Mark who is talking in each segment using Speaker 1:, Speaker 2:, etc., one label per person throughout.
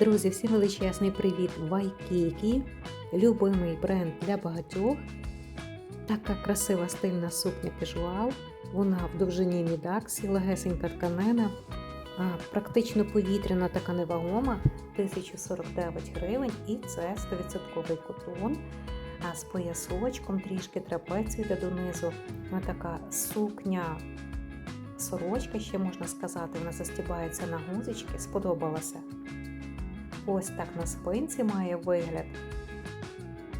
Speaker 1: Друзі, всім величезний привіт! Вайкікі, любимий бренд для багатьох. Така красива стильна сукня кежуал. Вона в довжині мідаксі, легесенька тканина, практично повітряна така невагома, 1049 гривень, і це 100% котон. А з поясочком трішки трапеції йде донизу. Вона така сукня. Сорочка, ще можна сказати, вона застібається на гузички, сподобалася. Ось так на спинці має вигляд.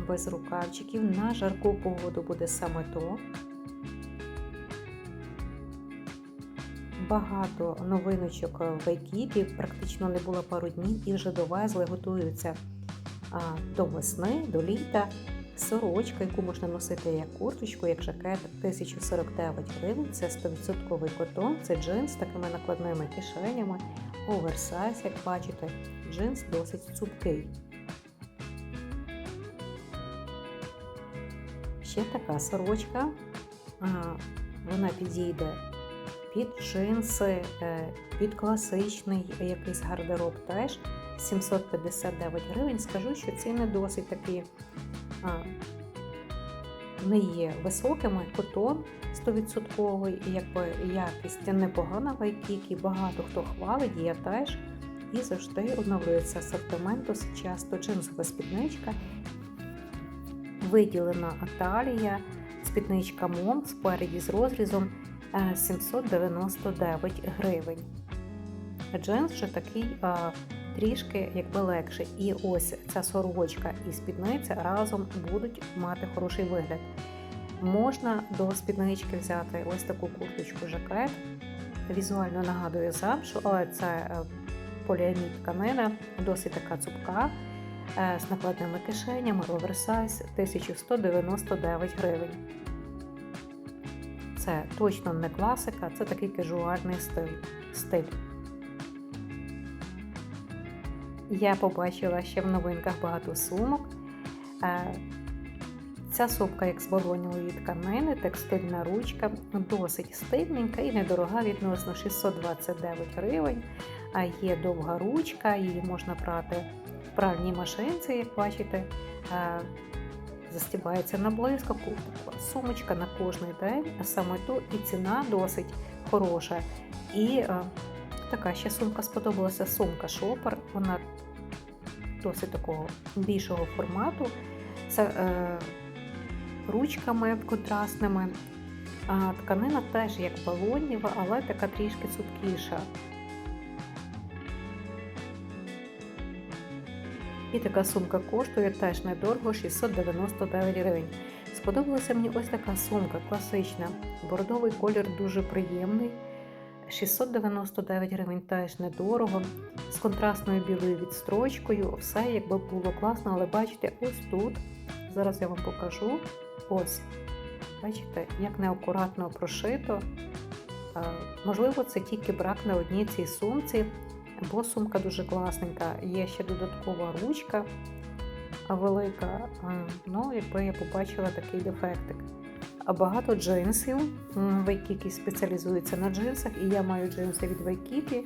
Speaker 1: Без рукавчиків. На жарку погоду буде саме то. Багато новиночок в екіпі, практично не було пару днів і вже довезли, готуються до весни, до літа. Сорочка, яку можна носити як курточку, як жакет, 1049 гривень. Це 100% котон, це джинс з такими накладними кишенями, оверсайз, як бачите, джинс досить цупкий. Ще така сорочка. Вона підійде під джинси, е, під класичний якийсь гардероб теж 759 гривень. Скажу, що ціни досить такі не є високими, котон 100%, якби якість непогана в Айкікі, багато хто хвалить, я теж. І завжди оновлюється асортимент, досить часто джинсова спідничка, виділена талія, спідничка мом спереді з розрізом е, 799 гривень. Джинс вже такий а, трішки якби легше. І ось ця сорочка і спідниця разом будуть мати хороший вигляд. Можна до спіднички взяти ось таку курточку жакет. Візуально нагадує замшу, але це е, поліамід тканина, досить така цупка, е, з накладними кишенями, оверсайз 1199 гривень. Це точно не класика, це такий кажуальний стиль. стиль. Я побачила ще в новинках багато сумок. Ця сумка, як з балонівої тканини, текстильна ручка, досить стильненька і недорога відносно 629 гривень. А є довга ручка, її можна прати в пральній машинці, як бачите. Застібається на блискавку, сумочка на кожний день, а саме ту і ціна досить хороша. І така ще сумка сподобалася сумка шопер. Вона досить такого більшого формату. Це е, ручками контрастними. А тканина теж як балонєва, але така трішки цупкіша. І така сумка коштує теж недорого 699 гривень. Сподобалася мені ось така сумка класична. Бордовий колір дуже приємний. 699 гривень теж недорого. З контрастною білою відстрочкою. Все якби було класно, але бачите, ось тут. Зараз я вам покажу. Ось. Бачите, як неакуратно прошито. Е, Можливо, це тільки брак на одній цій сумці, бо сумка дуже класненька. Є ще додаткова ручка велика. Е, Ну, якби я побачила такий дефектик. Багато джинсів. Вайкікі спеціалізується на джинсах, і я маю джинси від Вайкікі,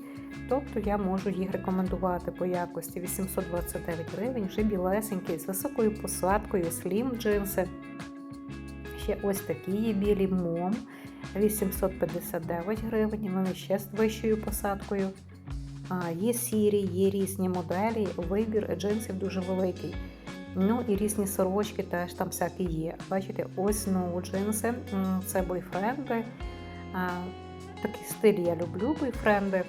Speaker 1: тобто я можу їх рекомендувати по якості 829 гривень, вже білесенькі, з високою посадкою, слім джинси. Ще ось такі білі мом 859 гривень, вони ще з вищою посадкою. Є сірі, є різні моделі, вибір джинсів дуже великий. Ну і різні сорочки теж там всякі є. Бачите, ось знову джинси. Це бойфренди. Такий стиль я люблю бойфренди.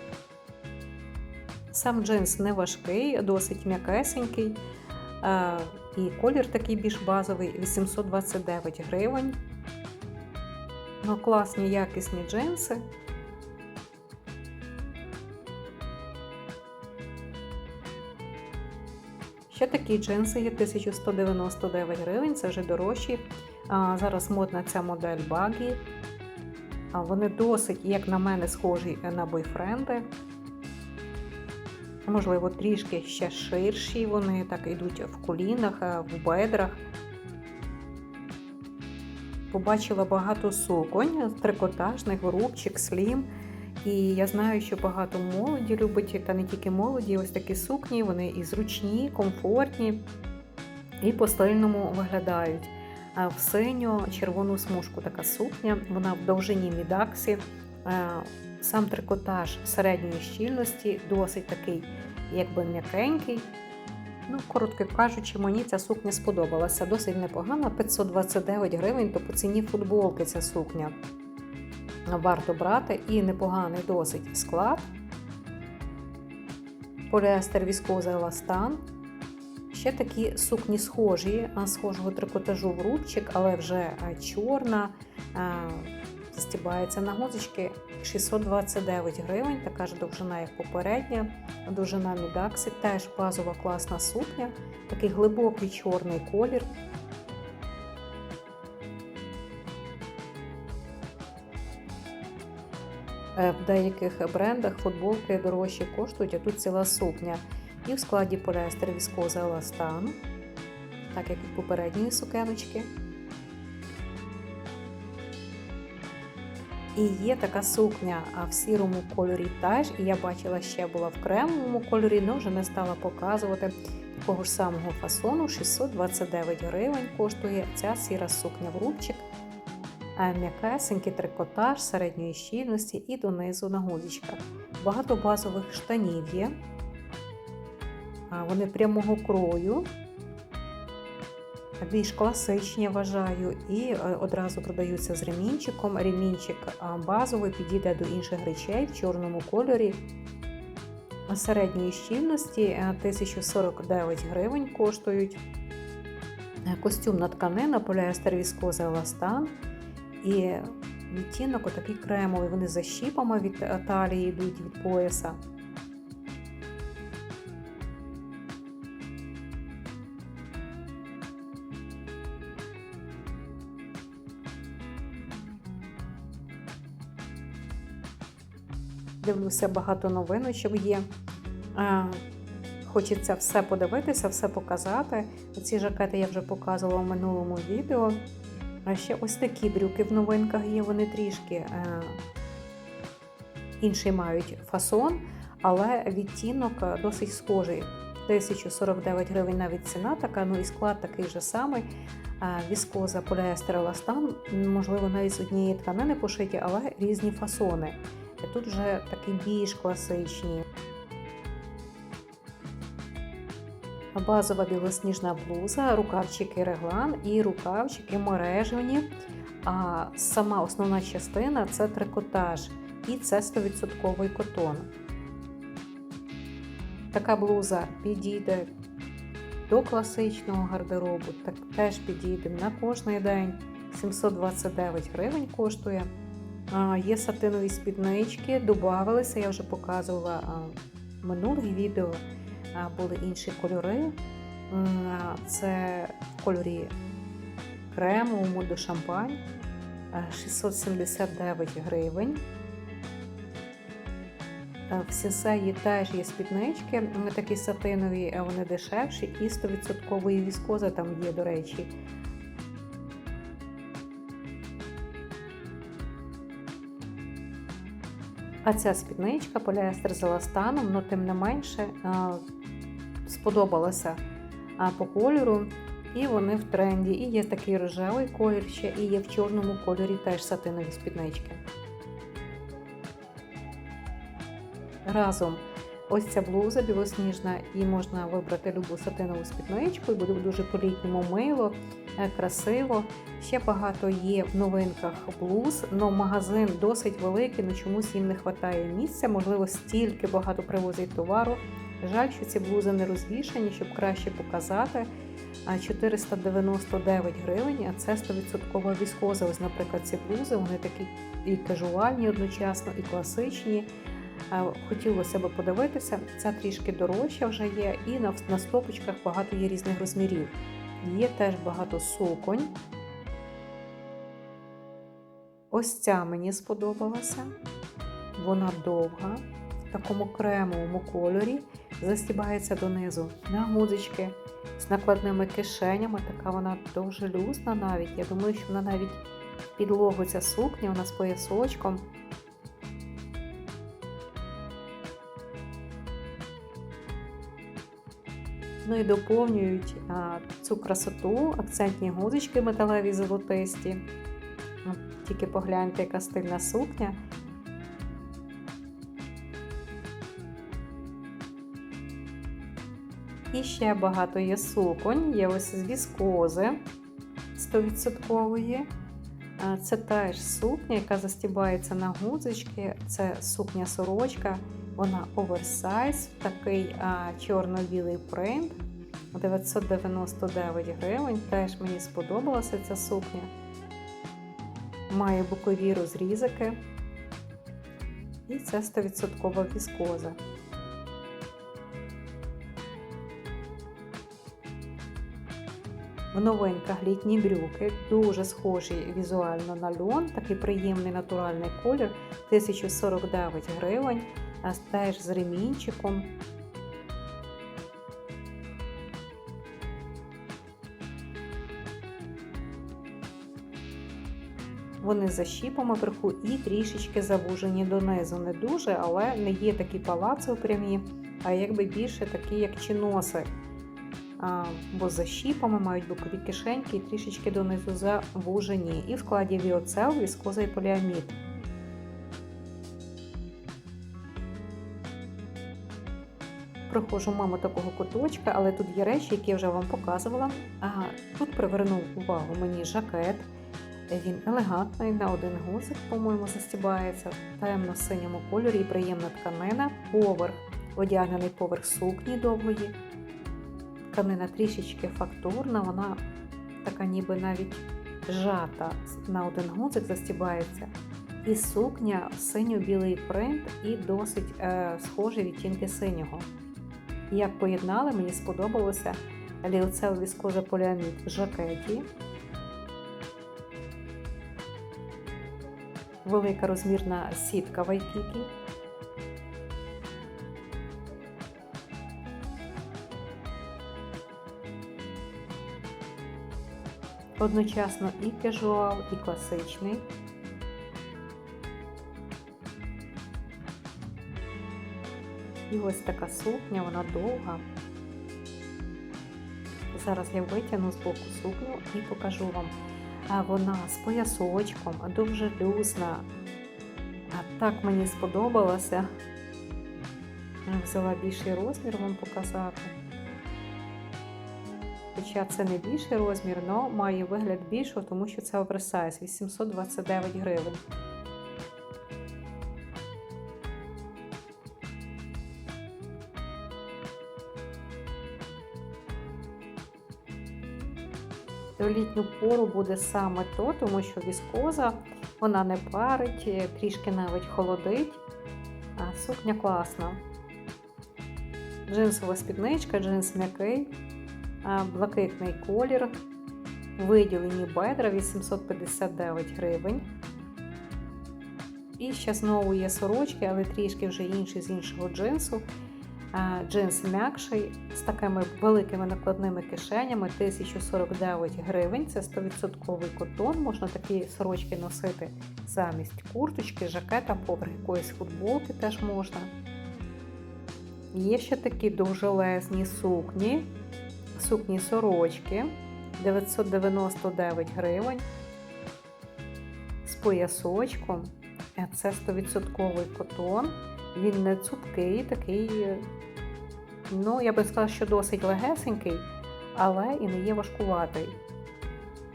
Speaker 1: Сам джинс не важкий, досить м'якесенький. І колір такий більш базовий 829 гривень. Ну, класні якісні джинси. Ще такі джинси є 1199 гривень, це вже дорожчі. А, Зараз модна ця модель багі. Вони досить, як на мене, схожі на бойфренди. Можливо, трішки ще ширші, вони так йдуть в колінах, в бедрах. Побачила багато суконь, трикотажних, рубчик, слім. І я знаю, що багато молоді любить, та не тільки молоді, ось такі сукні, вони і зручні, комфортні, і по стильному виглядають. А В синьо-червону смужку така сукня, вона в довжині мідаксі. Е, Сам трикотаж середньої щільності, досить такий, якби м'якенький. Ну, коротко кажучи, мені ця сукня сподобалася. Досить непогана. 529 гривень, то по ціні футболки ця сукня. Варто брати і непоганий досить склад. Поліестер віскоза еластан. Ще такі сукні схожі, схожого трикотажу в рубчик, але вже чорна. Застібається на гузочки 629 гривень, така ж довжина, як попередня. Довжина Мідаксі, теж базова класна сукня, такий глибокий чорний колір. Е, В деяких брендах футболки дорожче коштують, а тут ціла сукня. І в складі поліестер віскоза еластан, так як і попередньої сукеночки. І є така сукня в сірому кольорі теж. І я бачила, ще була в кремовому кольорі, але вже не стала показувати такого ж самого фасону. 629 гривень коштує ця сіра сукня в рубчик. М'якесенький трикотаж середньої щільності і донизу на гудічках. Багато базових штанів є. Вони прямого крою, більш класичні вважаю, і е, одразу продаються з ремінчиком. Ремінчик базовий підійде до інших речей в чорному кольорі. Середньої щільності е, 1049 гривень коштують. Е, Костюмна тканина, поліестер віскоза еластан. І відтінок отакий кремовий. Вони за щіпами від талії йдуть від пояса. Дивлюся, багато новиночок є. Хочеться все подивитися, все показати. Ці жакети я вже показувала в минулому відео. А ще ось такі брюки в новинках є, вони трішки е, інший мають фасон, але відтінок досить схожий. 1049 гривень навіть ціна така, ну і склад такий же самий. Е, Віскоза поліестер еластан, можливо, навіть з однієї тканини пошиті, але різні фасони. І тут вже такі більш класичні. Базова білосніжна блуза, рукавчики реглан і рукавчики мережевні. А сама основна частина це трикотаж і це 100% котон. Така блуза підійде до класичного гардеробу, так теж підійде на кожний день. 729 гривень коштує. Є сатинові спіднички, додавалися, я вже показувала в минулих відео. Були інші кольори. Це в кольорі кремовому до шампань. 679 гривень. Е, В сісеї теж є спіднички, такі сатинові, а вони дешевші, і 100% віскоза там є, до речі. А ця спідничка поліестер з еластаном, але тим не менше е, сподобалася е, по кольору. І вони в тренді. І є такий рожевий колір ще, і є в чорному кольорі теж сатинові спіднички. Разом ось ця блуза білосніжна, і можна вибрати любу сатинову спідничку, і буде дуже по-літньому мило, красиво. Ще багато є в новинках блуз, але магазин досить великий, але чомусь їм не вистачає місця. Можливо, стільки багато привозять товару. Жаль, що ці блузи не розвішані, щоб краще показати. 499 гривень, а це 100% віскоза. Ось, наприклад, ці блузи, вони такі і кажуальні одночасно, і класичні. Е, Хотілося б подивитися, ця трішки дорожча вже є, і на стопочках багато є різних розмірів. Є теж багато суконь. Ось ця мені сподобалася. Вона довга, в такому кремовому кольорі, застібається донизу на гудзички з накладними кишенями. Така вона дуже люсна навіть. Я думаю, що вона навіть підлогу ця сукня, вона з поясочком. Ну і доповнюють цю красоту, акцентні гузочки металеві золотисті. Тільки погляньте, яка стильна сукня. І ще багато є суконь, є ось з віскози 100%. Це теж сукня, яка застібається на гудзички. Це сукня-сорочка, вона оверсайз, такий чорно-білий принт. 999 гривень. Теж мені сподобалася ця сукня. Має бокові розрізики. І це 100% віскоза. В новинках літні брюки, дуже схожі візуально на льон, такий приємний натуральний колір, 1049 гривень, а теж з ремінчиком. Вони за щіпами вверху і трішечки завужені донизу. Не дуже, але не є такі палаци прямі, а якби більше такі, як чиноси. А, бо за щіпами мають бокові кишеньки і трішечки донизу завужені. І в складі віоцел, віскоза і поліамід. Проходжу мимо такого куточка, але тут є речі, які я вже вам показувала. А тут привернув увагу мені жакет. Він елегантний, на один гузик, по-моєму, застібається в темно-синьому кольорі і приємна тканина, поверх, одягнений поверх сукні довгої. Тканина трішечки фактурна, вона така ніби навіть жата на один гудзик застібається. І сукня синьо-білий принт і досить е, схожі відтінки синього. Як поєднали, мені сподобалося ліоцел віскоза поліамід в жакеті. Велика розмірна сітка вайкікі. Одночасно і кежуал, і класичний. І ось така сукня, вона довга. Зараз я витягну з боку сукню і покажу вам. Вона з поясочком, дуже люсна. А так мені сподобалося. Взяла більший розмір вам показати. Хоча це не більший розмір, але має вигляд більшого, тому що це оверсайз 829 гривень. В літню пору буде саме то, тому що віскоза вона не парить, трішки навіть холодить, а сукня класна. Джинсова спідничка, джинс м'який, блакитний колір, виділені бедра 859 гривень. І ще знову є сорочки, але трішки вже інші з іншого джинсу. Джинс м'якший з такими великими накладними кишенями 1049 гривень. Це 100% котон. Можна такі сорочки носити замість курточки, жакета, поверх якоїсь футболки теж можна. Є ще такі довжелезні сукні, сукні сорочки 999 гривень. З поясочком. Це 100% котон. Він не цупкий, такий, ну, я би сказала, що досить легесенький, але і не є важкуватий.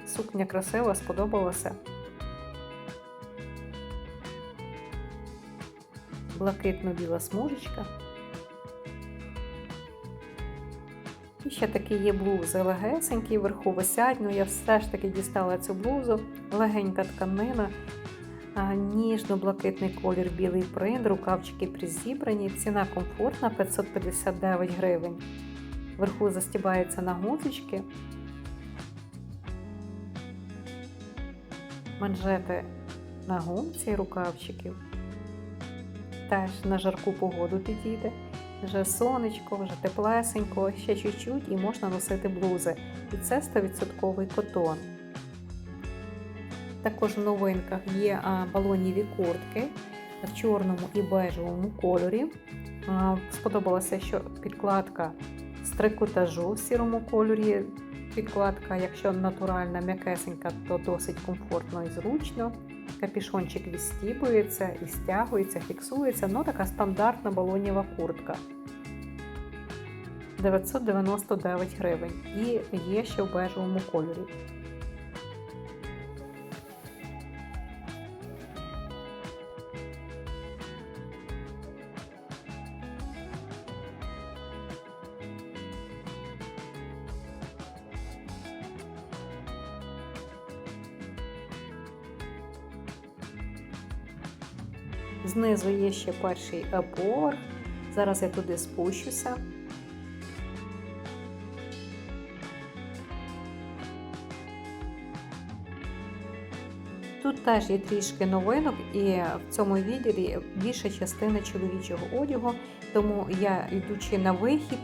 Speaker 1: Сукня красива, сподобалася. Блакитно-біла смужечка. Ще такі є блузи легесенькі, вверху висять, ну я все ж таки дістала цю блузу, легенька тканина ніжно-блакитний колір, білий принт, рукавчики призібрані. Ціна комфортна 559 гривень. Вверху застібається на гузочки. Манжети на гумці рукавчиків. Теж на жарку погоду підійде. Вже сонечко, вже теплесенько, ще чуть-чуть і можна носити блузи. І це 100% котон. Також в новинках є балоніві куртки в чорному і бежевому кольорі. Сподобалося, що підкладка з трикотажу в сірому кольорі. Підкладка, якщо натуральна, м'якесенька, то досить комфортно і зручно. Капішончик відстібується і стягується, фіксується. Ну, така стандартна балонєва куртка. 999 гривень. І є ще в бежевому кольорі. Ще перший поверх. Зараз я туди спущуся. Тут теж є трішки новинок, і в цьому відділі більша частина чоловічого одягу, тому я, йдучи на вихід,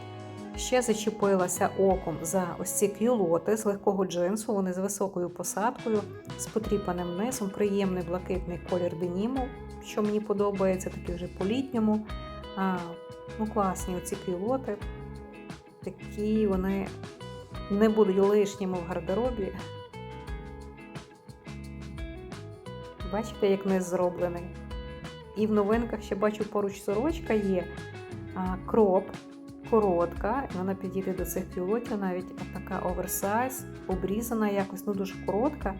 Speaker 1: ще зачепилася оком за ось ці кюлоти з легкого джинсу, вони з високою посадкою, з потріпаним низом, приємний блакитний колір деніму, що мені подобається, такий вже по-літньому. Ну, класні оці кюлоти. Такі вони не будуть лишніми в гардеробі. Бачите, як низ зроблений. І в новинках ще бачу поруч сорочка є кроп, коротка. Вона підійде до цих пілотів, навіть така оверсайз, обрізана якось, ну дуже коротка.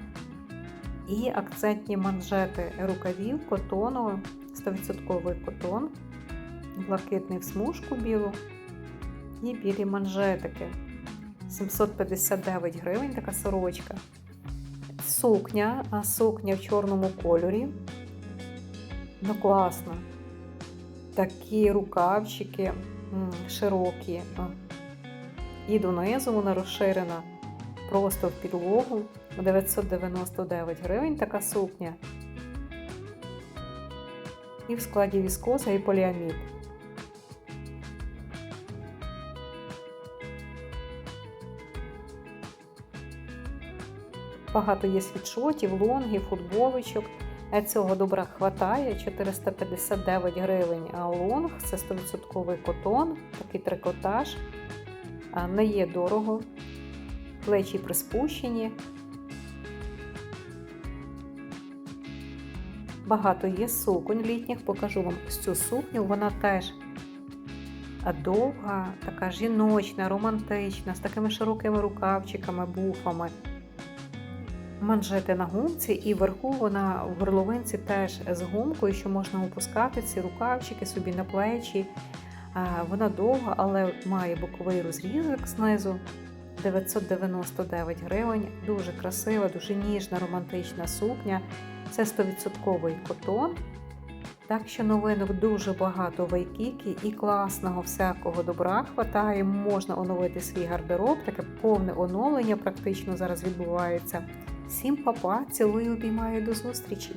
Speaker 1: І акцентні манжети рукавів котону, 100% котон, блакитний в смужку білу і білі манжетики. 759 гривень така сорочка. Сукня, а сукня в чорному кольорі. Ну, класно. Такі рукавчики широкі. І донизу вона розширена просто в підлогу. 999 гривень така сукня. І в складі віскоза і поліамід. Багато є світшотів, лонгів, футболочок. Е, Цього добра хватає 459 гривень. Лонг це 100% котон, такий трикотаж. Не є дорого. Плечі приспущені. Багато є суконь літніх. Покажу вам ось цю сукню. Вона теж довга, така жіночна, романтична, з такими широкими рукавчиками, буфами манжети на гумці, і вверху вона в горловинці теж з гумкою, що можна опускати ці рукавчики собі на плечі. Вона довга, але має боковий розрізок знизу. 999 гривень. Дуже красива, дуже ніжна, романтична сукня. Це 100% котон. Так що новинок дуже багато в Айкікі і класного всякого добра хватає. Можна оновити свій гардероб, таке повне оновлення практично зараз відбувається. Всім папа, цілую, обіймаю до зустрічі!